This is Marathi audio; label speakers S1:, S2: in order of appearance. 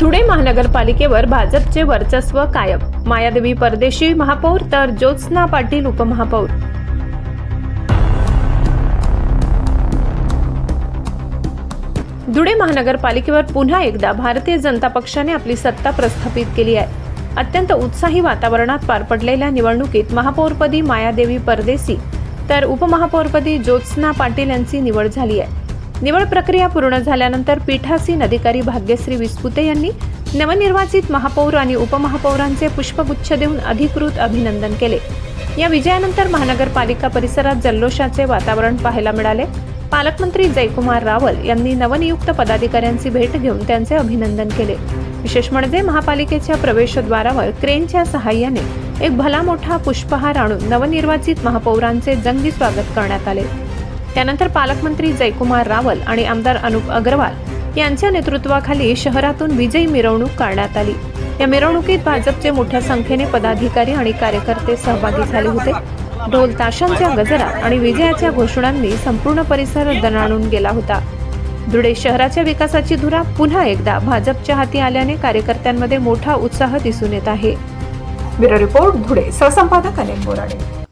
S1: धुळे महानगरपालिकेवर भाजपचे वर्चस्व कायम. मायादेवी परदेशी महापौर तर ज्योत्स्ना पाटील उपमहापौर. धुळे महानगरपालिकेवर पुन्हा एकदा भारतीय जनता पक्षाने आपली सत्ता प्रस्थापित केली आहे. अत्यंत उत्साही वातावरणात पार पडलेल्या निवडणुकीत महापौरपदी मायादेवी परदेसी तर उपमहापौरपदी ज्योत्स्ना पाटील यांची निवड झाली आहे. निवड प्रक्रिया पूर्ण झाल्यानंतर पीठासीन अधिकारी भाग्यश्री विस्पुते यांनी नवनिर्वाचित महापौर आणि उपमहापौरांचे पुष्पगुच्छ देऊन अधिकृत अभिनंदन केले. या विजयानंतर महानगरपालिका परिसरात जल्लोषाचे वातावरण पाहायला मिळाले. पालकमंत्री जयकुमार रावल यांनी नवनियुक्त पदाधिकाऱ्यांची भेट घेऊन त्यांचे अभिनंदन केले. विशेष म्हणजे महापालिकेच्या प्रवेशद्वारावर क्रेनच्या सहाय्याने एक भला मोठा पुष्पहार आणून नवनिर्वाचित महापौरांचे जंगी स्वागत करण्यात आले. त्यानंतर पालकमंत्री जयकुमार रावल आणि आमदार अनुप अग्रवाल यांच्या नेतृत्वाखाली शहरातून विजयी मिरवणूक काढण्यात आली. या मिरवणुकीत भाजपचे मोठ्या संख्येने पदाधिकारी आणि कार्यकर्ते सहभागी झाले होते. ढोल ताशांच्या गजरात आणि विजयाच्या घोषणांनी संपूर्ण परिसर दणाणून गेला होता. धुळे शहराच्या विकासाची धुरा पुन्हा एकदा भाजपच्या हाती आल्याने कार्यकर्त्यांमध्ये मोठा उत्साह दिसून येत आहे. Bureau report Dhule. सहसंपादक Anil Borade